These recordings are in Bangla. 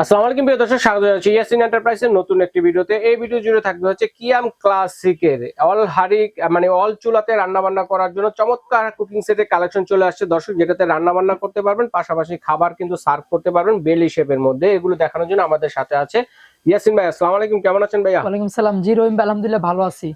আসসালামু আলাইকুম প্রিয় দর্শক, স্বাগত জানাচ্ছি ইয়াসিন এন্টারপ্রাইজের নতুন একটি ভিডিওতে। এই ভিডিও জুড়ে থাকবে হচ্ছে কিয়াম ক্লাসিকের অল মানে অল চুলাতে রান্না বান্না করার জন্য চমৎকার কুকিং সেটের কালেকশন চলে আসছে। দর্শক, যেটাতে রান্না বান্না করতে পারবেন, পাশাপাশি খাবার কিন্তু সার্ভ করতে পারবেন বেলি শেপের মধ্যে। এগুলো দেখানোর জন্য আমাদের সাথে আছে ইয়াসিন ভাই, আসসালামু আলাইকুম, কেমন আছেন ভাইয়া? ওয়ালাইকুম সালাম। জি রহিম আলহামদুলিল্লাহ ভালো আছি।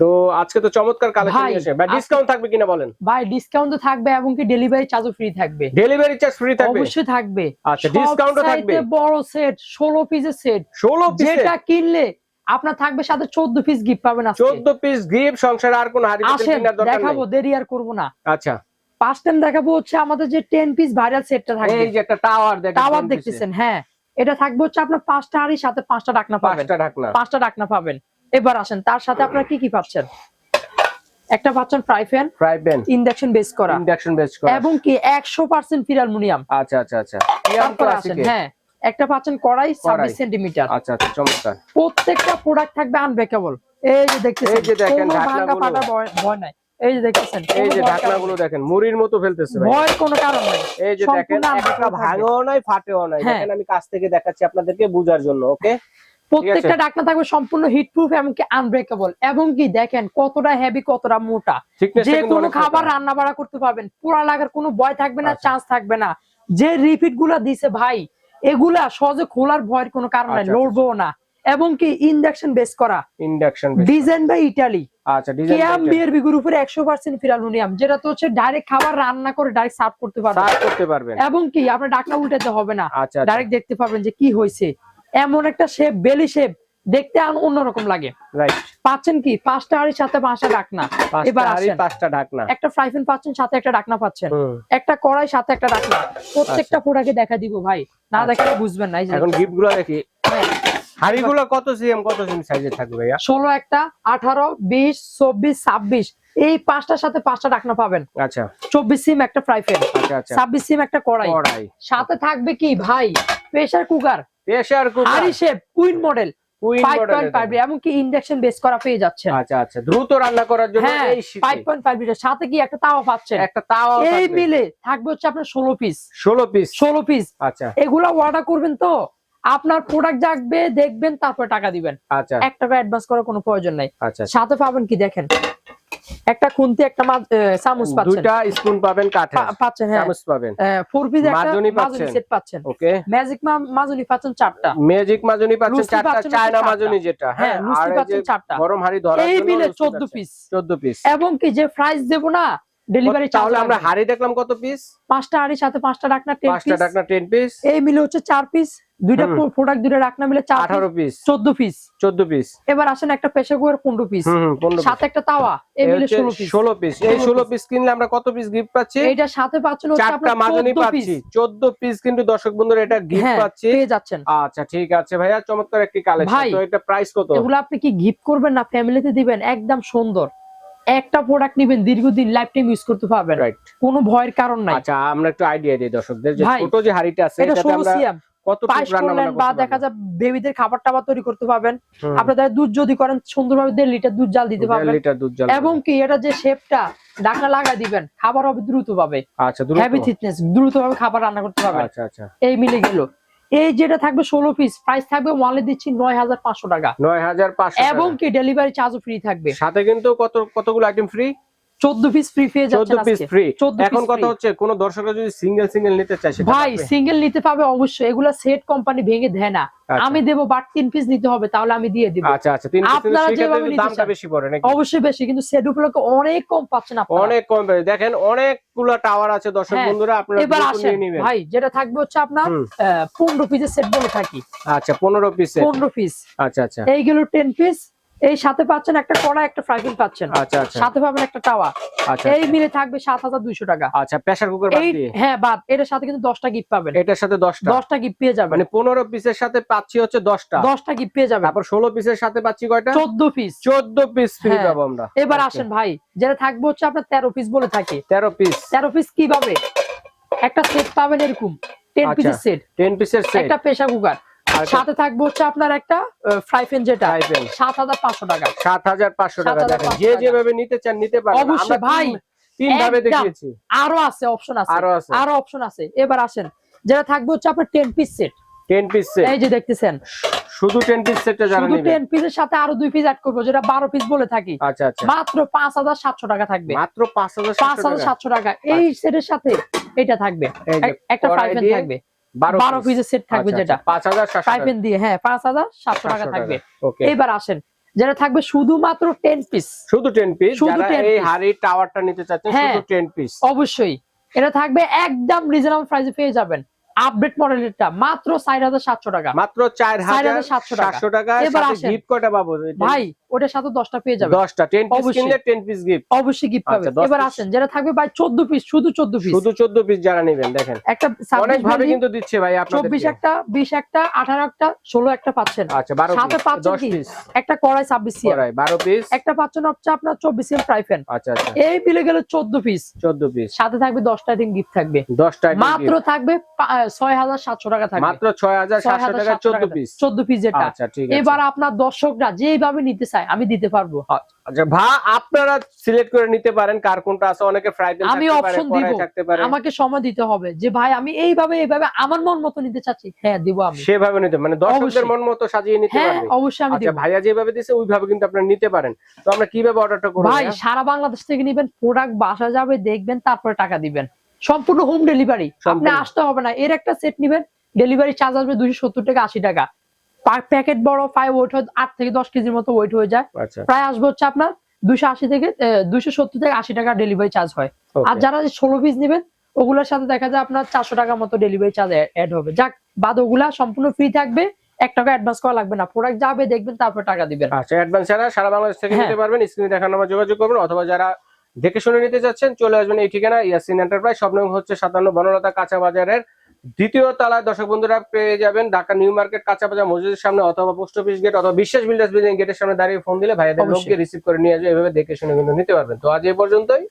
তো আজকে তো চমৎকার কালেকশন এসে ভাই ডিসকাউন্ট থাকবে কিনা বলেন? ভাই ডিসকাউন্ট তো থাকবে এবং কি ডেলিভারি চার্জও ফ্রি থাকবে। ডেলিভারি চার্জ ফ্রি থাকবে? অবশ্যই থাকবে। আচ্ছা ডিসকাউন্টও থাকবে? বড় সেট 16 পিসের সেট 16 পিস যেটা কিনলে আপনার থাকবে সাথে 14 পিস গিফট পাবেন আজকে। 14 পিস গিফট সংসারে আর কোন হাড়ি কেনার দরকার দেখাবো দেরি আর করব না। আচ্ছা। পাঁচ টাইম দেখাবো হচ্ছে আমাদের যে 10 পিস ভাইরাল সেটটা থাকবে। এই যে একটা টাওয়ার দেখেন টাওয়ার 10 দেখতেছেন হ্যাঁ। এটা থাকবে হচ্ছে আপনার পাঁচটা হাড়ির সাথে পাঁচটা ডাকনা পাবেন। পাঁচটা ঢাকনা পাঁচটা ডাকনা পাবেন। এবার আসেন তার সাথে আপনারা কি কি পাচ্ছেন একটা পাচ্ছেন fry pan fry pan induction base করা। ইন্ডাকশন বেস করা। এবং কি একশো পার্সেন্ট ফিরালমুনিয়াম আচ্ছা আচ্ছা আচ্ছা। তারপর আসেন হ্যাঁ। একটা পাচ্ছেন কড়াই ছাব্বিশ কড়াই। সেন্টিমিটার। আচ্ছা আচ্ছা চমৎকার। প্রত্যেকটা প্রোডাক্ট থাকবে আনব্রেকেবল এই যে দেখতেছেন এই যে দেখেন কোনো ভাঙা ঢাকনাগুলো। ফাটা ভয় ভয় নাই। এই যে দেখতেছেন এই যে ভয় ঢাকনাগুলো দেখেন মুড়ির মতো ফেলতেছে ভাই। ভয়ের কোনো কারণ নাই। এই যে দেখেন একটা ভাঙাও নাই ফাটেও নাই। হ্যাঁ। দেখেন আমি কাছ থেকে দেখাচ্ছি আপনাদেরকে বোঝার জন্য ওকে? প্রত্যেকটা ডাকনা থাকবে সম্পূর্ণ হিট প্রুফ এবং কি আনব্রেকেবল এবং কি দেখেন কতটা হেভি কতটা মোটা। যে কোনো খাবার রান্না বাড়া করতে পারবেন। পোড়া লাগার কোনো ভয় থাকবে না আচ্ছা। চান্স থাকবে না। যে রিপিটগুলা দিছে ভাই এগুলা সহজে খোলার ভয়ের কোনো কারণ নাই আচ্ছা, লড়বো না। এবং কি ইন্ডাকশন বেস করা। ইন্ডাকশন ডিজাইন বাই ইটালি আচ্ছা কেয়াম ডিজাইন বিগুর উপরে একশো পার্সেন্ট ফিরালুনিয়াম যেটা তো হচ্ছে ডাইরেক্ট খাবার রান্না করে ডাইরেক্ট সার্ভ করতে পারবেন। সার্ভ করতে পারবেন। এবং কি আপনার ডাকনা উল্টাতে হবে না। আচ্ছা আচ্ছা। ডাইরেক্ট দেখতে পারবেন যে কি হয়েছে এমন একটা শেপ বেলি শেপ দেখতে অন্যরকম লাগে। পাচ্ছেন কি? পাঁচটা হাড়ির সাথে পাঁচটা ডাকনা এবার পাঁচটা ঢাকনা। একটা ফ্রাই প্যান পাচ্ছেন সাথে একটা ডাকনা পাচ্ছেন। একটা কড়াই সাথে একটা ডাকনা প্রত্যেকটা ফোটাকে দেখা দিব ভাই। না আচ্ছা। দেখালে বুঝবেন না এখন গিফটগুলো দেখি। হ্যাঁ, হাড়িগুলো কত সিএম কত সিএম সাইজে থাকবে ভাইয়া? ষোলো একটা আঠারো বিশ চব্বিশ ছাব্বিশ। এই পাঁচটার সাথে পাঁচটা ডাকনা পাবেন। আচ্ছা। চব্বিশ সিম একটা ফ্রাই প্যান আচ্ছা আচ্ছা। ছাব্বিশ সিম একটা কড়াই। কড়াই। সাথে থাকবে কি? ভাই pressure cooker pressure cooker shape queen model এমনকি ইন্ডাকশন বেস করা পেয়ে আচ্ছা আচ্ছা দ্রুত রান্না করার জন্য হ্যাঁ এই লিটার সাথে কি একটা তাওয়া পাচ্ছেন? একটা তাওয়া এই মিলে থাকবে হচ্ছে আপনার ষোলো পিস ষোলো পিস ষোলো পিস আচ্ছা। এগুলা অর্ডার করবেন তো আপনার প্রোডাক্ট যাকবে দেখবেন তারপর টাকা দিবেন। আচ্ছা। এক টাকা অ্যাডভান্স করার কোনো প্রয়োজন নাই। আচ্ছা। সাথে পাবেন কি দেখেন? একটা খুন্তি একটা চামচ পাচ্ছেন। দুইটা স্পুন পাবেন কাঠে পাচ্ছেন হ্যাঁ। চামচ পাবেন। ফোর পিস একটা মাজনি। সেট পাচ্ছেন। ওকে। ম্যাজিক মাজনি পাচ্ছেন চারটা। ম্যাজিক মাজনি পাচ্ছেন চারটা চায়না। মাজনি যেটা হ্যাঁ হ্যাঁ লুচি পাচ্ছেন চারটা। গরম হাড়ি ধরার এই মিলে লুচি চোদ্দ পাচ্ছেন। পিস 14 পিস এবং কি যে ফ্রাইস দেব না ডেলিভারি তাহলে আমরা হাড়ি দেখলাম কত পিস পাঁচটা হাড়ির সাথে পাঁচটা ডাকনা টেন পাঁচটা পিস ডাকনা 10 পিস এই মিলে হচ্ছে চার পিস দুইটা প্রোডাক্ট দুইটা ডাকনা মিলে চার 18 পিস চোদ্দ পিস 14 পিস এবার আসেন একটা কুকার পনেরো পিস হুম হুম 15 সাথে একটা তাওয়া। এই মিলে ষোলো পিস 16 পিস এই 16 16 পিস কিনলে আমরা কত পিস গিফট পাচ্ছি? এইটার সাথে পাচ্ছেন হচ্ছে চারটা 14 পিস পাচ্ছি। 14 পিস কিন্তু দর্শক বন্ধুরা এটা গিফট হ্যাঁ পাচ্ছি। পেয়ে যাচ্ছেন। আচ্ছা ঠিক আছে ভাইয়া। চমৎকার একটি কালেকশন তো এটা প্রাইস কত? এগুলো আপনি কি গিফট করবেন না ফ্যামিলিতে দিবেন? একদম সুন্দর। একটা প্রোডাক্ট নিবেন দীর্ঘদিন লাইফ টাইম ইউজ করতে পারবেন। রাইট কোনো ভয়ের কারণ নাই। আচ্ছা আমরা একটু আইডিয়া দিই দর্শকদের যে ছোট যে হাড়িটা আছে এটা আমরা বা দেখা করতে যায় বেবিদের খাবার টাবার তৈরি করতে পারবেন। পারব আপনাদের দুধ যদি করেন সুন্দরভাবে দেড় লিটার দুধ জাল দিতে পারবেন। এবং কি এটা যে শেপটা ডাকনা লাগা দিবেন খাবার হবে দ্রুত পাবে আচ্ছা দ্রুত। হ্যাভি থিকনেস দ্রুত ভাবে খাবার রান্না করতে পারবেন। আচ্ছা আচ্ছা। এই মিলে গেল। এই যেটা থাকবে ষোলো পিস প্রাইস থাকবে ওয়ানলে দিচ্ছি নয় হাজার পাঁচশো টাকা। 9500 এবং কি ডেলিভারি চার্জও ফ্রি থাকবে। সাথে কিন্তু কত কতগুলো আইটেম ফ্রি চোদ্দ পিস ফ্রি পেয়ে 14 পিস ফ্রি এখন কথা হচ্ছে কোন দর্শকরা যদি সিঙ্গেল সিঙ্গেল নিতে চায় সেটা ভাই সিঙ্গেল নিতে পাবে অবশ্যই। এগুলা সেট কোম্পানি ভেঙে দেয় না। আচ্ছা। আমি দেবো বাট তিন পিস নিতে হবে তাহলে আমি দিয়ে দিব। আচ্ছা আচ্ছা তিন পিস সেক্ষেত্রে দামটা। বেশি পড়ে নাকি? অবশ্যই বেশি কিন্তু সেট উপলক্ষে অনেক কম পাচ্ছেন আপনারা। অনেক কম দেখেন অনেকগুলো টাওয়ার আছে দর্শক হ্যাঁ, বন্ধুরা আপনারা এবার আসেন। ভাই যেটা থাকবে হচ্ছে আপনার হুম। পনেরো পিসের সেট বলে থাকি। আচ্ছা 15 পিসে পনেরো পিস আচ্ছা আচ্ছা। এইগুলো টেন পিস এই সাথে পাচ্ছেন একটা কড়া একটা ফ্রাই প্যান পাচ্ছেন। আচ্ছা আচ্ছা। সাথে পাবেন একটা টাওয়া। আচ্ছা এই মিলে থাকবে সাত হাজার দুইশো টাকা। আচ্ছা প্রেসার কুকার বাদ দিয়ে? হ্যাঁ বাদ। এটার সাথে কিন্তু দশটা গিফট পাবেন। এটার সাথে 10টা দশটা গিফট পেয়ে যাবেন। মানে 15 পিসের সাথে পাচ্ছি হচ্ছে 10টা দশটা গিফট পেয়ে যাবেন। তারপর 16 পিসের সাথে পাচ্ছি কয়টা? চোদ্দ পিস 14 পিস ফ্রি। পাবো আমরা। এবার আসেন ভাই যেটা থাকবে হচ্ছে আপনার তেরো পিস বলে থাকি। 13 পিস তেরো পিস কীভাবে? একটা সেট পাবেন এরকম টেন আচ্ছা। পিসের সেট 10 পিসের সেট একটা প্রেসার কুকার সাথে থাকবে হচ্ছে আপনার একটা ফ্রাই প্যান যেটা সাত হাজার পাঁচশো টাকা। 7500 টাকা 7500 দেখেন। যে টাকা। যেভাবে নিতে চান নিতে পারেন অবশ্যই ভাই, তিন- ভাবে দেখিয়েছি। আরও আছে অপশন আছে। আরও আছে। আরও অপশন আছে। এবার আসেন যেটা থাকবে হচ্ছে আপনার ten piece set ten piece set এই যে দেখতেছেন। শুধু টেন পিস সেটটা যারা শুধু নেবেন। টেন পিসের সাথে আরও দুই পিস অ্যাড করব যেটা বারো পিস বলে থাকি। আচ্ছা আচ্ছা। মাত্র পাঁচ হাজার সাতশো টাকা থাকবে। মাত্র পাঁচ হাজার পাঁচ হাজার সাতশো টাকা। এই সেটের সাথে এটা থাকবে। একটা ফ্রাই প্যান থাকবে। বারো পিসের সেট থাকবে যেটা। পাঁচ হাজার সাতশো দিয়ে হ্যাঁ পাঁচ হাজার সাতশো টাকা থাকবে। এবার আসেন যেটা থাকবে শুধুমাত্র টেন পিস শুধু টেন পিস শুধু যারা 10 এই হাড়ির টাওয়ারটা নিতে চাচ্ছেন হ্যাঁ। শুধু টেন পিস অবশ্যই। এটা থাকবে একদম রিজনেবল প্রাইসে পেয়ে যাবেন। আপডেট মডেলেরটা মাত্র চার হাজার সাতশো টাকা। মাত্র চার হাজার 4,700 টাকা। আসেন। গিফট কটা পাবো। ভাই ওটার সাথে দশটা পেয়ে যাবেন। দশটা। টেন পিস কিনলে টেন পিস গিফট অবশ্যই গিফট আচ্ছা, পাবেন এবার আসেন। যেটা থাকবে ভাই চোদ্দ পিস শুধু চোদ্দ পিস শুধু চোদ্দ পিস যারা নেবেন দেখেন। একটা অনেক ভাবে কিন্তু দিচ্ছে ভাই আপনাদের চব্বিশ একটা বিশ একটা আঠারো একটা ষোলো একটা পাচ্ছেন। আচ্ছা বারো সাথে পিস পাচ্ছেন দশ কি? পিস একটা কড়াই ছাব্বিশ সিএম। করাই বারো পিস একটা পাচ্ছেন হচ্ছে আপনার চব্বিশ সিএম ফ্রাই প্যান আচ্ছা আচ্ছা। এই বিলে গেলে চোদ্দ পিস চোদ্দ পিস সাথে থাকবে দশটা দিন গিফট থাকবে। দশটা মাত্র থাকবে ছয় হাজার সাতশো টাকা থাকবে মাত্র ছয় হাজার সাতশো টাকা চোদ্দ পিস চোদ্দ পিস যেটা আচ্ছা এবার আপনার দর্শকরা যেভাবে নিতে চায় আমি দিতে পারব। আচ্ছা ভা আপনারা সিলেক্ট করে নিতে পারেন কার কোনটা আছে অনেকে আমি দিব। আমাকে সময় দিতে হবে যে ভাই আমি এইভাবে এইভাবে আমার মন মতো নিতে চাচ্ছি। হ্যাঁ দিব আমি। সেভাবে নিতে মানে দর্শকদের। মন মতো সাজিয়ে নিতে হ্যাঁ অবশ্যই আমি আচ্ছা ভাইয়া যেভাবে দিছে ওইভাবে কিন্তু আপনারা নিতে পারেন। তো আমরা কীভাবে অর্ডারটা করব ভাই সারা বাংলাদেশ থেকে নিবেন প্রোডাক্ট বাসা যাবে দেখবেন তারপরে টাকা দিবেন। সম্পূর্ণ হোম ডেলিভারি আপনি আসতে হবে না। এর একটা সেট নিবেন। ডেলিভারি চার্জ আসবে দুশো সত্তর টাকা আশি টাকা। প্যাকেট বড় ফাইভ ওয়েট হয় আট থেকে দশ কেজির মতো ওয়েট হয়ে যায়। আচ্ছা। প্রায় আসবে হচ্ছে আপনার দুশো আশি থেকে দুশো সত্তর থেকে আশি টাকা ডেলিভারি চার্জ হয়। আর যারা ষোলো পিস নেবেন ওগুলোর সাথে দেখা যায় আপনার চারশো টাকার মতো ডেলিভারি চার্জ অ্যাড হবে। যাক বাদ ওগুলা সম্পূর্ণ ফ্রি থাকবে। এক টাকা অ্যাডভান্স করা লাগবে না। প্রোডাক্ট যাবে দেখবেন তারপর টাকা দিবেন। আচ্ছা অ্যাডভান্স ছাড়া সারা বাংলাদেশ থেকে হ্যাঁ। নিতে পারবেন। স্ক্রিনে দেখার নাম্বার যোগাযোগ করবেন। অথবা যারা দেখে শুনে নিতে চাচ্ছেন চলে আসবেন এই ঠিকানা ইয়াসিন এন্টারপ্রাইজ সব নং হচ্ছে সাতান্ন বনলতা কাঁচা বাজারের দ্বিতীয় তলায়। দর্শক বন্ধুরা পেয়ে যাবেন ঢাকা নিউ মার্কেট কাঁচা বাজার মসজিদের সামনে অথবা পোস্ট অফিস গেট অথবা বিশ্বাস বিল্ডার্স বিল্ডিং গেটের সামনে দাঁড়িয়ে ফোন দিলে ভাইয়াদের লোককে রিসিভ করে নিয়ে আসবে এভাবে দেখে শুনে কিন্তু নিতে পারবেন। তো আজ এই পর্যন্তই।